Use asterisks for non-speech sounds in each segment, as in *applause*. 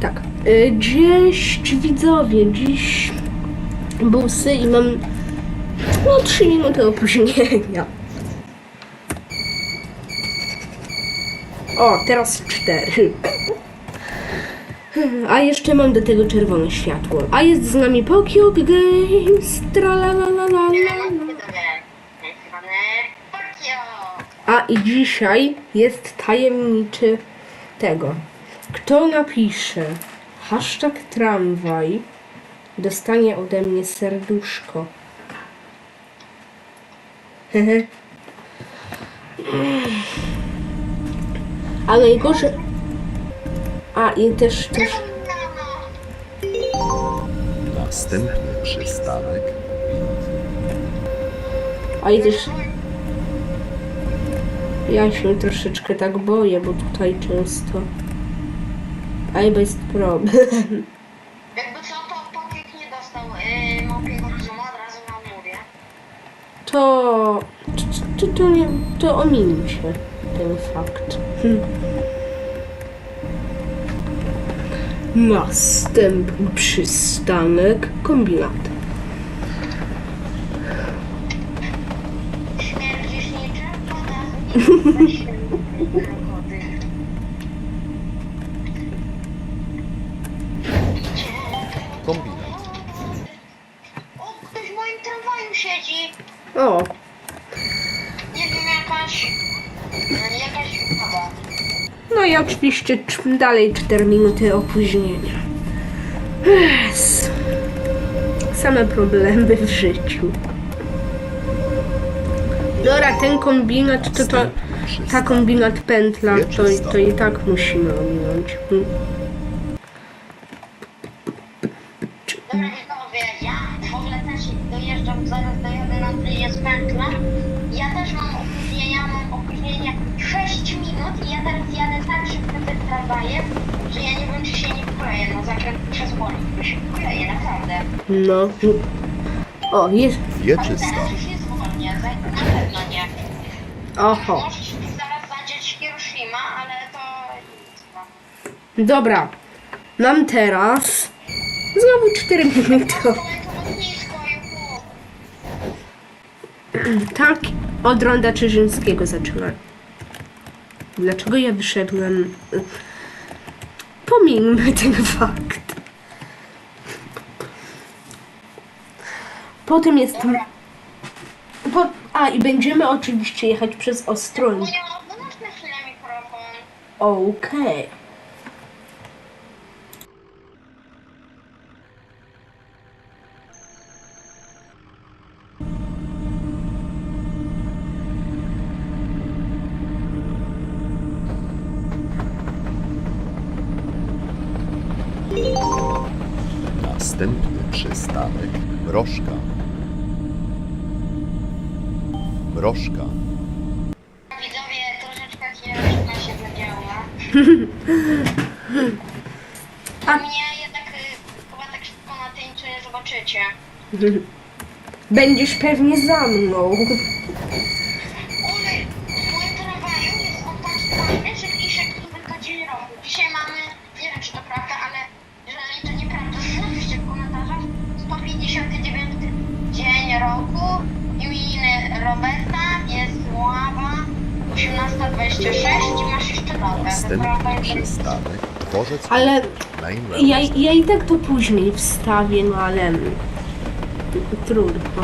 Tak. Y, Dziś widzowie, dziś busy i mam no 3 minuty opóźnienia. *laughs* O, teraz 4. A jeszcze mam do tego czerwone światło. A jest z nami Pokiok Games. A i dzisiaj jest tajemniczy tego. Kto napisze hashtag tramwaj, dostanie ode mnie serduszko. Hehe. A najgorsze... A i też, też... Następny przystanek A i też... Ja się troszeczkę tak boję, bo tutaj często... A bez problem. Jakby co, to Pokiek nie dostał yy, małpiego rozumu, od razu wam mówię. to, to, to, to, nie, to omincie ten fakt. Hm. Następny przystanek kombinat. Śmierdzisz niczym? Woda *laughs* z krokodyl. Kombinat. O, ktoś w moim tramwaju siedzi. O, Nie wiem, jakaś... no, Jakaś woda. no i oczywiście cz- dalej 4 minuty opóźnienia. Yes. Same problemy w życiu. Dobra, ten kombinat to, to ta kombinat pętla to, to i tak musimy ominąć. Naprawdę. No. O, jest. Wieczysta. teraz już jest wolnie, za- na pewno nie. Oho. Może się zaraz zadzieć Hiroshima, ale to nic. Dobra. Mam teraz. Znowu 4 minuty. To *clears throat* lotnisko. Tak, od ronda Czyżyńskiego zaczynam. Dlaczego ja wyszedłem? Pomijmy ten fakt. Potem jest. Po, a i będziemy oczywiście jechać przez Ostroń. Moja, wyłącz na chwilę mikrofon. Okej. Następny przystanek Mrożka. Mrożka. Widzowie, troszeczkę Hiroshima się zadziała. A mnie jednak y, chyba tak szybko na tej nie zobaczycie. Będziesz pewnie za mną. Ule, w moim tramwaju jest on tak fajny, że pisze kilka dzień roku. Dzisiaj mamy, nie wiem czy to prawda, ale jeżeli to nieprawda, to napiszcie w komentarzach. 159 dzień roku, imieniny Roberta, 18.26 i masz jeszcze. To Następny przystanek Dworzec Ale ja, ja i tak to później wstawię, no ale trudno.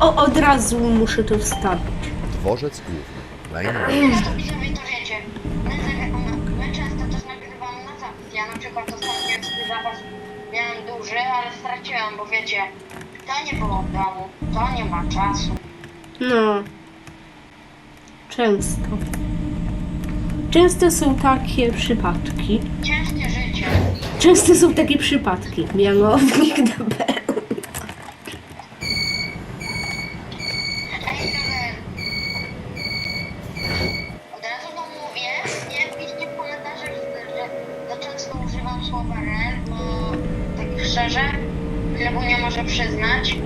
O, od razu muszę to wstawić. Dworzec Główny Main Railway Często widzowie to wiecie. My, za- my często też nagrywamy na zapis. Ja na przykład ostatnio zapas miałem duży, ale straciłem, bo wiecie, to nie było w domu, to nie ma czasu. No. Często. Często są takie przypadki. Ciężkie życie. Często są takie przypadki. Mianownik do B. Ej, Julen. Od razu wam mówię, nie piszcie w komentarzach, że za często używam słowa ren, bo tak szczerze, Glebu nie może przyznać,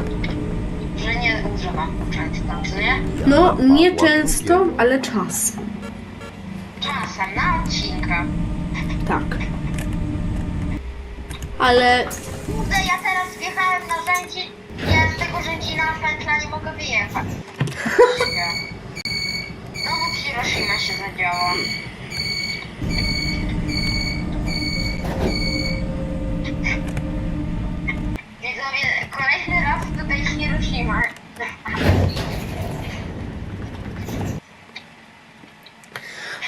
używam często, czy nie? No, nie często, ale czasem. Czasem, na odcinkach. Tak. ale Kurde, ja teraz wjechałem na rzędzi, ja z tego rzędzina pętla nie mogę wyjechać. Znowu Hiroshima się zadziała. Widzowie, kolejny raz tutaj Hiroshima.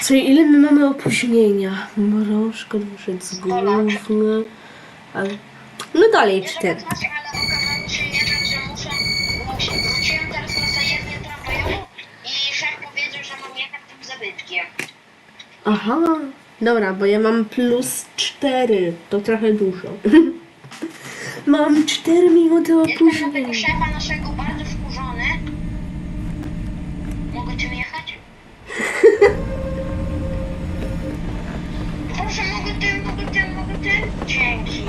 Co ile my mamy opóźnienia? Mrożka, dworzec główny. Ale... No dalej cztery. muszę, muszę. Aha, dobra, bo ja mam plus cztery. To trochę dużo. *laughs* mam cztery minuty Jestem na tego opóźnienia. szefa naszego bardzo wkurzony. Mogę tym jechać? Proszę, mogę tym, mogę tym, mogę tym? Dzięki.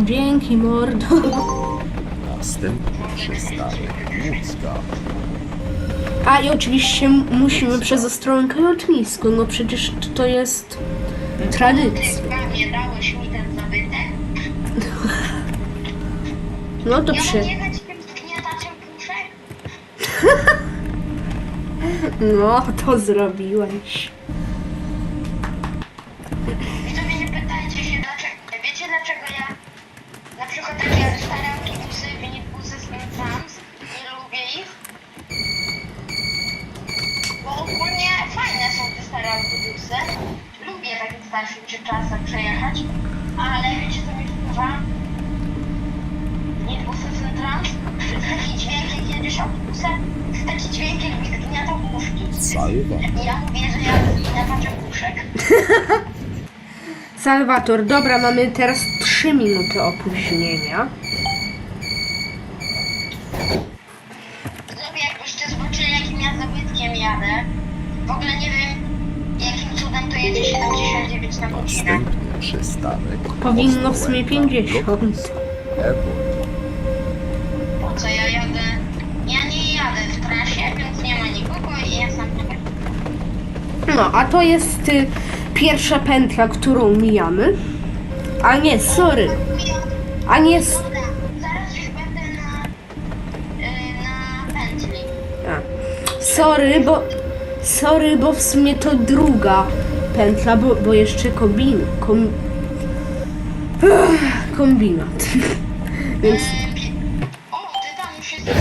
Dzięki, mordo. Następny przystanek Łódzka. A i oczywiście musimy przez Ostrąkę lotnisko, no przecież to jest tradycja. Ty mamie dałeś mi ten zabytek? No to Ja przy... mam jechać tym zgniataczem puszek? *laughs* No, to zrobiłeś. Widzowie, nie pytajcie się dlaczego. Wiecie dlaczego ja na przykład takie stare autobusy, minibusy z Trans nie lubię ich? Bo ogólnie fajne są te stare autobusy. Lubię takim starszym czy czasem przejechać, ale wiecie co mi wpływa? Minibusy z Trans, taki dźwięk jak jedziesz autobusem, to taki dźwięk jakby zgniatał puszki. Salwa. Ja mówię, że ja. Salwator, dobra, mamy teraz 3 minuty opóźnienia. Zrobię jakbyście zobaczyli jakim ja zabytkiem jadę. W ogóle nie wiem jakim cudem to jedzie 79 na godzinę. Następny przystanek Powinno w sumie Ostrołęka 50. Lotnisko. No, a to jest y, pierwsza pętla, którą mijamy. A nie, sorry. A nie... s- Dobra, zaraz już będę na, y, na pętli. A. Sorry, bo... Sorry, bo w sumie to druga pętla, bo, bo jeszcze kombin... Kom, Ech, kombinat. *laughs* Więc... O, ty tam już jesteś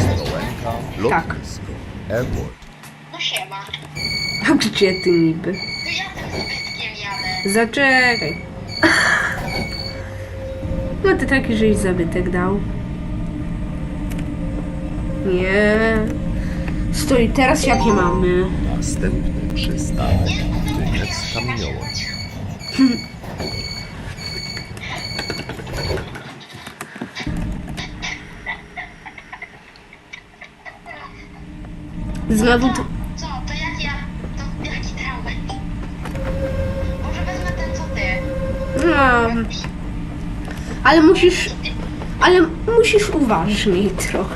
na Tak. Lotnisko. Airport. No. A gdzie ty niby? To ja tym zabytkiem jadę. Zaczekaj. No ty taki żeś zabytek dał. Nie. Stój, teraz jakie mamy? Następny przystanek no. Znowu? Ale musisz... Ale musisz uważniej trochę.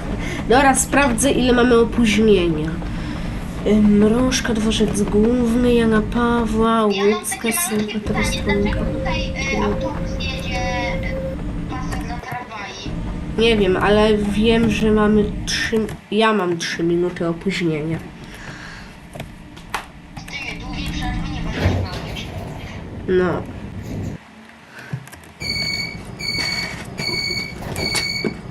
Dobra, sprawdzę ile mamy opóźnienia. Ym, Mrożka, dworzec główny, Jana Pawła, Ja Łódzka, pasem dla tramwaji? Nie wiem, ale wiem, że mamy trzy... Ja mam trzy minuty opóźnienia. No.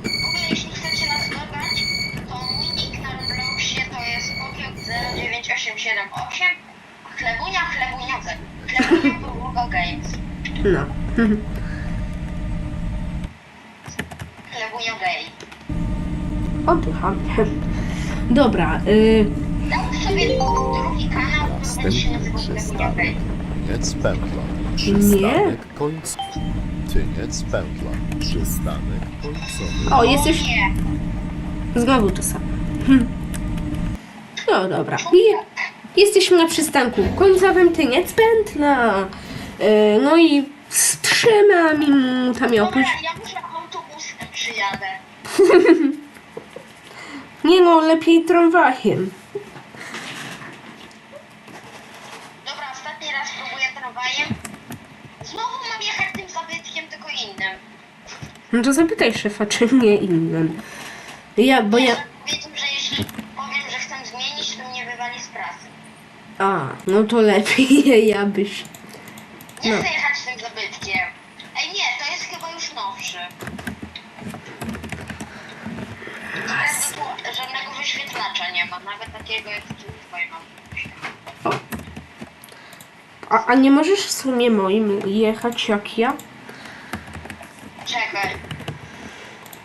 W ogóle jeśli chcecie nas dodać, to mój nick na Robloxie to jest pokiok 09878 Chlebunia, chlebuniocek. Chlebunia Podłoga Games. No. Oddycham. Dobra, y, Dam sobie drugi kanał, będzie się. Tyniec Pętla. Przystanek końcowy. Tyniec Pętla. Przystanek końcowy. o, jesteś... Nie. Znowu to samo. No dobra. I jesteśmy na przystanku końcowym Tyniec Pętla. Y, no i z trzema minutami opóźnienia. ja muszę autobusem przyjadę. *laughs* Nie no, lepiej tramwajem. Dobra, ostatni raz próbuję tramwajem. Znowu mam jechać tym zabytkiem, tylko innym. No to zapytaj szefa, czy nie innym. Ja, bo ja... Powiedzmy, że jeśli powiem, że chcę zmienić, to mnie wywali z pracy. A, no to lepiej *laughs* ja byś... Nie No. chcę jechać tym zabytkiem. Ej nie, to jest chyba już nowszy. Teraz tu żadnego wyświetlacza nie ma, nawet takiego jak w tym twoim autobusie. A, a nie możesz w sumie moim jechać jak ja? Czekaj,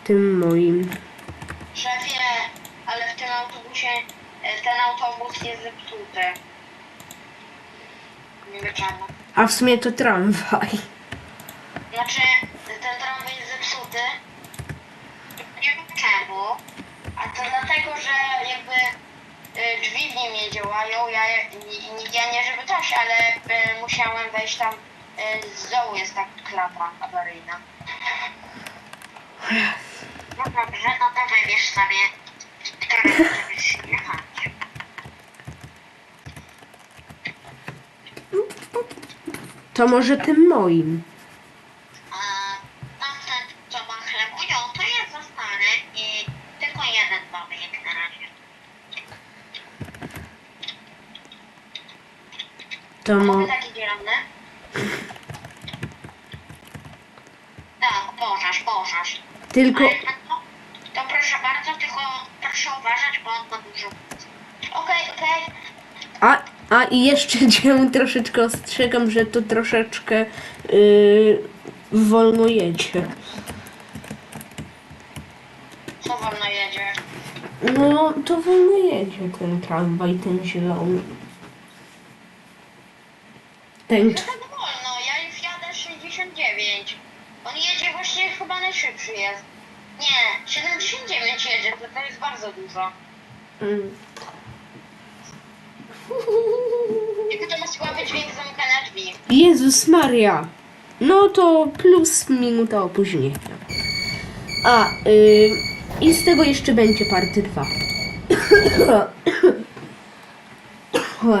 Tym moim. szefie, ale w tym autobusie, e, ten autobus jest zepsuty. Nie wiem czemu. A w sumie to tramwaj. Znaczy, ten tramwaj jest zepsuty. Nie wiem czemu. A to dlatego, że jakby y, drzwi w nim nie działają. Ja, nie- ja nie żeby coś, ale y, musiałem wejść tam. Y, z dołu jest ta klapa awaryjna. No dobrze, no to wybierz sobie, który chcesz jechać. To może tym moim. A tamten, co ma chlebują, to jest za stary i tylko jeden mamy jak na razie. To mo... mogę taki zielony? Tak, możesz, możesz. Tylko... Ale no, to proszę bardzo, tylko proszę uważać, bo on ma dużo. Okej, okej. A, a i jeszcze *laughs* cię troszeczkę ostrzegam, że to troszeczkę yy, wolno jedzie. Co wolno jedzie? No, to wolno jedzie ten tramwaj, ten zielony. Ten... No tak wolno, ja już jadę 69. On jedzie właśnie chyba najszybszy jest. Nie, 79 jedzie, to, to jest bardzo dużo. Mm. Tylko to ma słaby dźwięk zamykania drzwi. Jezus Maria. No to plus minuta opóźnienia. A, yy, i z tego jeszcze będzie party 2.